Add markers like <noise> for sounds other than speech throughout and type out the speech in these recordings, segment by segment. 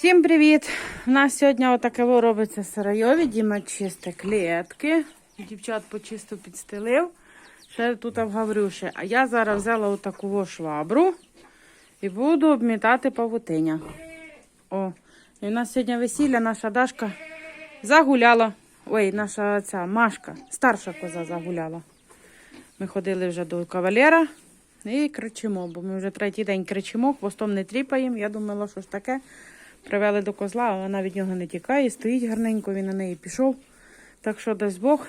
Всім привіт! У нас сьогодні отаке робиться сарайові. Діма чисте клітки. Дівчат почистив, підстелив. Ще тут в Гаврюші. А я зараз взяла отаку швабру і буду обмітати павутиня. О, і у нас сьогодні весілля, наша Дашка загуляла. Ой, наша ця Машка, старша коза загуляла. Ми ходили вже до кавалера і кричимо, бо ми вже третій день кричимо, хвостом не тріпаємо. Я думала, що ж таке. Привели до козла, а вона від нього не тікає, стоїть гарненько, він на неї пішов. Так що, дасть Бог,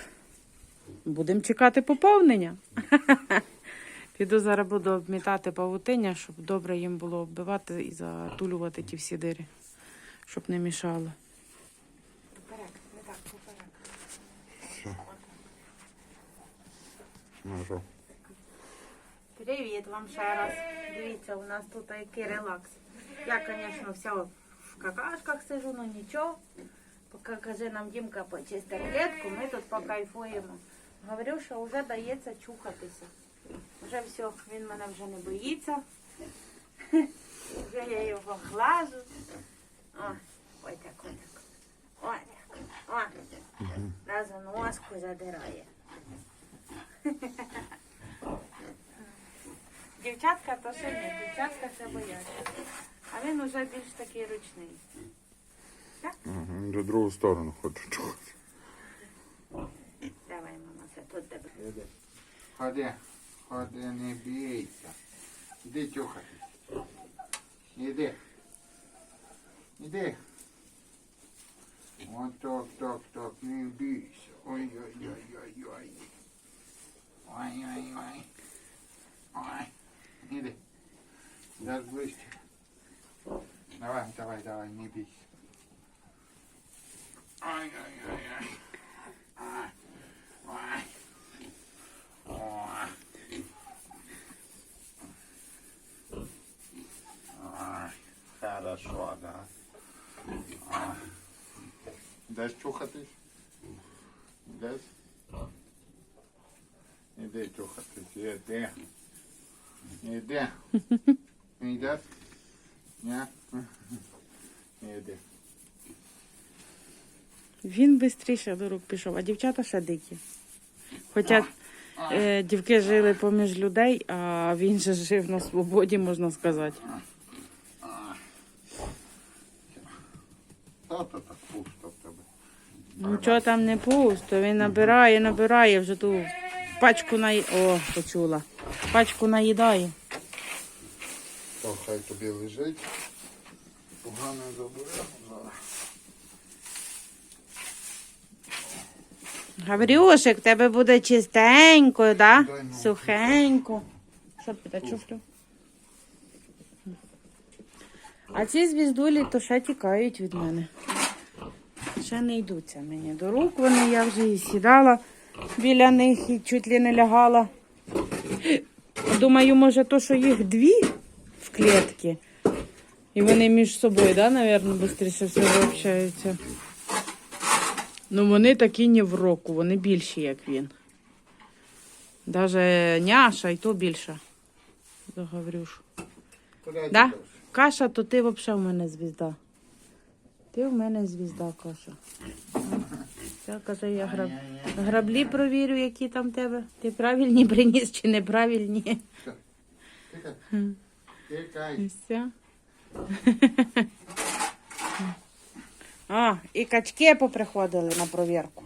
будемо чекати поповнення. <laughs> Піду зараз буду обмітати павутиння, щоб добре їм було оббивати і затулювати ті всі дири, щоб не мішало. Ножом. Привіт вам ще раз. Дивіться, у нас тут який релакс. Я, звісно, вся какашках сижу, ну нічого. Поки каже нам Дімка почисти клітку, ми тут покайфуємо. Говорю, що вже дається чухатися. Вже все, він мене вже не боїться. Вже я його глажу. О, ой так, ой так. Ой так. О, разу носку задирає. Дівчатка то ще ні, дівчатка це бояться. А він уже більш такий ручний. Ага, до другу сторону хочу чухати. Давай, мама, це тут тебе. Іди. Ходи, ходи, не бійся. Іди чухати. Іди. Іди. От так, так, так, не бійся. Ой-ой-ой-ой-ой. Ой-ой-ой. Ой. Іди. Дай ближче. Давай, давай, давай, не. Ой-ой-ой-ой. Ой. Ой. Ой. Ой. Хорошо, да. Ой. Десь чухатись? Десь? Іди чухатись, іди. Іди. Іди. Іди. Він швидше до рук пішов, а дівчата ще дикі. Хоча е, дівки жили поміж людей, а він же жив на свободі, можна сказати. Та то так пусто в тебе. Нічого там не пусто, він набирає, набирає вже ту пачку на О, почула. Пачку наїдає. То хай тобі лежить. Погано заберемо. Гаврюшик, в тебе буде чистенько, да? Дай ну. Сухенько. Що ти так чуфлю? А ці звіздулі то ще тікають від мене. Ще не йдуться мені до рук. Вони я вже і сідала біля них і чуть ли не лягала. Думаю, може, то, що їх дві клітці. І вони між собою, да, напевно, швидше всього общаються. Ну, вони такі не в року, вони більші, як він. Даже няша і то більша. За Гаврюшу. Куди Да? Каша, то ти взагалі в мене звізда. Ти в мене звізда, Каша. Це каже, я граб... граблі провірю, які там тебе. Ти правильні <laughs> приніс чи неправильні. Все. <laughs> А, і качки поприходили на провірку.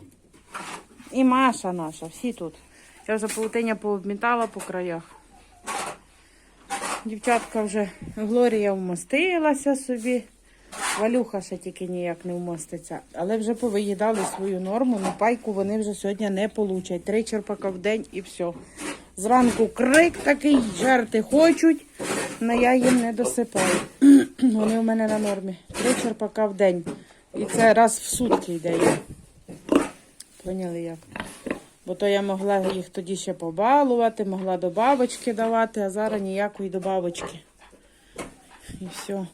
І Маша наша, всі тут. Я вже паутиня пообмітала по краях. Дівчатка вже Глорія вмостилася собі. Валюха ще тільки ніяк не вмоститься. Але вже повиїдали свою норму. Ну пайку вони вже сьогодні не получать. Три черпака в день і все. Зранку крик такий, жерти хочуть, але я їм не досипаю. <clears throat> Вони у мене на нормі. Три черпака в день. І це раз в сутки йде. Поняли як? Бо то я могла їх тоді ще побалувати, могла до бабочки давати, а зараз ніякої до бабочки. І все.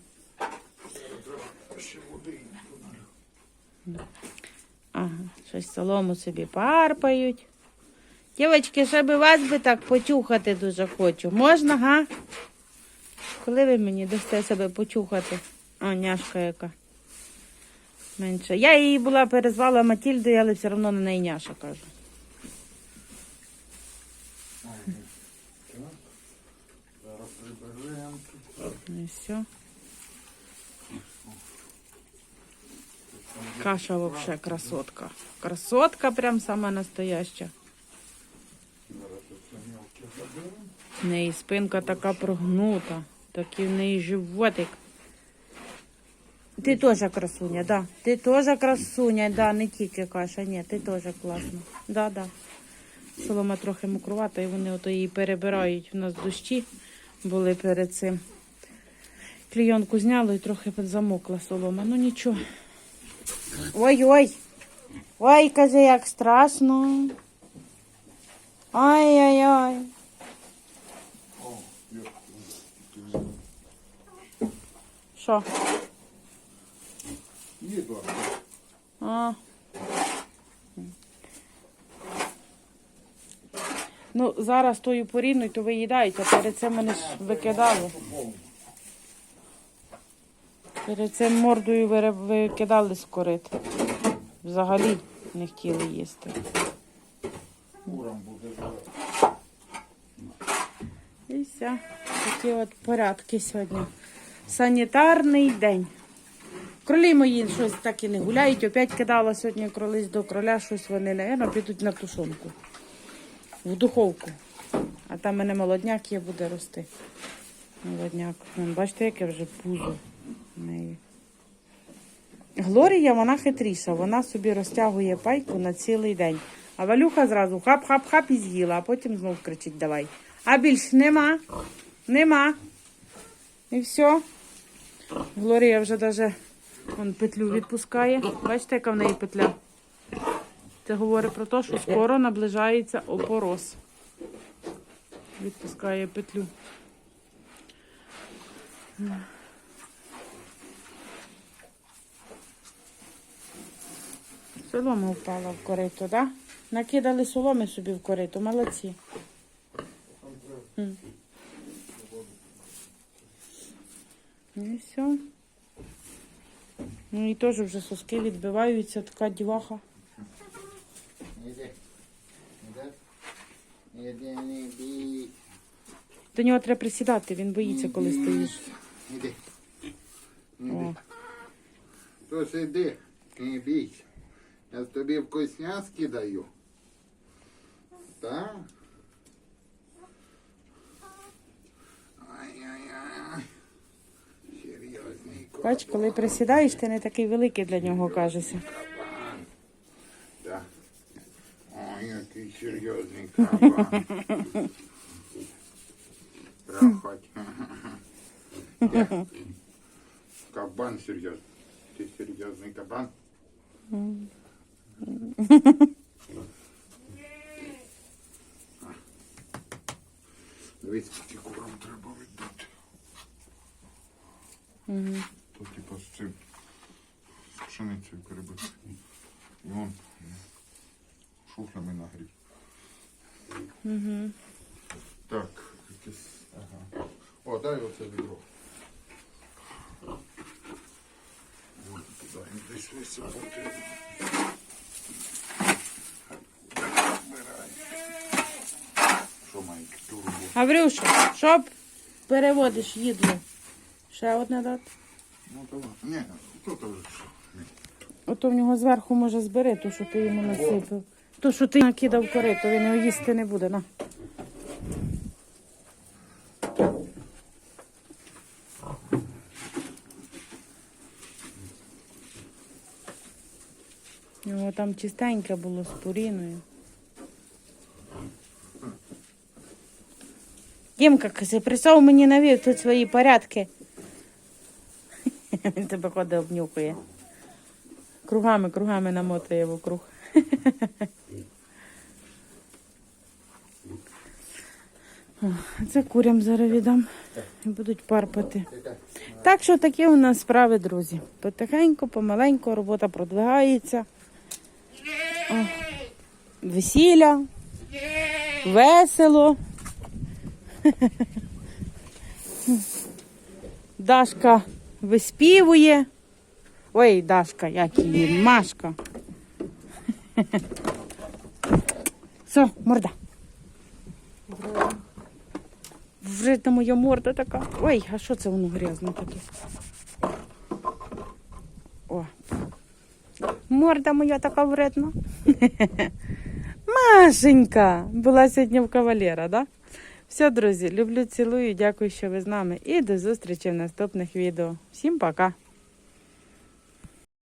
Ага, щось солому собі парпають. Дівчатки, ще би вас би так почухати дуже хочу. Можна, га? Коли ви мені дасте себе почухати? О, няшка яка. Менше. Я її була перезвала Матільдою, але все одно на неї няша кажу. Зараз приберемо. Ну і все. Каша вообще красотка. Красотка прям сама настояща. В неї спинка така прогнута, такий в неї животик. Ти теж красуня, да. Ти теж красуня, да, не тільки каша, ні, ти теж класна. Да, да. Солома трохи мокрувата, і вони ото її перебирають. У нас дощі були перед цим. Клійонку зняло і трохи замокла солома. Ну нічого. Ой-ой. Ой, каже, як страшно. Ай-яй-яй. О, як Що? їду. А. Ну, зараз тою порівнюю, то виїдають, а перед цим вони ж викидали. Перед цим мордою викидали з корит. Взагалі не хотіли їсти. Курам буде зараз. І все. Такі от порядки сьогодні. Санітарний день. Кролі мої щось так і не гуляють. Опять кидала сьогодні кролись до кроля, щось вони, напевно, підуть на тушонку. В духовку. А там мене молодняк є, буде рости. Молодняк. Бачите, яке вже пузо в неї. Глорія, вона хитріша, вона собі розтягує пайку на цілий день. А Валюха зразу хап-хап-хап і з'їла, а потім знов кричить давай. А більш нема. Нема. І все. Глорія вже даже вон, петлю відпускає. Бачите, яка в неї петля? Це говорить про те, що скоро наближається опорос. Відпускає петлю. Солома впала в корито, так? Да? Накидали соломи собі в корито, молодці. М. Ну і все. Ну і теж вже соски відбиваються, така діваха. До нього треба присідати, він боїться, коли стоїш. Іди. О. Іди. То сиди, не бійся. Я тобі вкусняшки даю. Так? Ай-яй-яй. Серйозний Бач, коли присідаєш, ти не такий великий для нього кажешся. Ой, який серйозний кабан. Проходь. Кабан серйозний. Ти серйозний кабан? Дивись, скільки курам треба віддати. Угу. То типа з цим з пшеницею перебити. І вон шуфлями нагрів. Угу. Так, якесь. Ага. О, дай оце відро. Туди їм десь висипати. Що має турбу? Гаврюша, що переводиш їдло? Ще одне дати. Ну то ні, то. Ото в нього зверху може збери, то що ти йому насипав. То, що ти накидав корито, він його їсти не буде, на. Його там чистеньке було з пуріною. Дімка, присов мені навів тут свої порядки. <laughs> Він тебе ходить обнюхує. Кругами, кругами намотує вокруг. <laughs> Це курям зараз віддам будуть парпати. Так що такі у нас справи, друзі. Потихеньку, помаленьку робота продвигається. О, весілля, весело. <laughs> Дашка виспівує. Ой, Дашка, як її, Машка. Все, морда. Вредна моя морда така. Ой, а що це воно грязне таке? О. Морда моя така вредна. <laughs> Машенька була сьогодні в кавалера, да? Все, друзі, люблю, цілую, дякую, що ви з нами. І до зустрічі в наступних відео. Всім пока!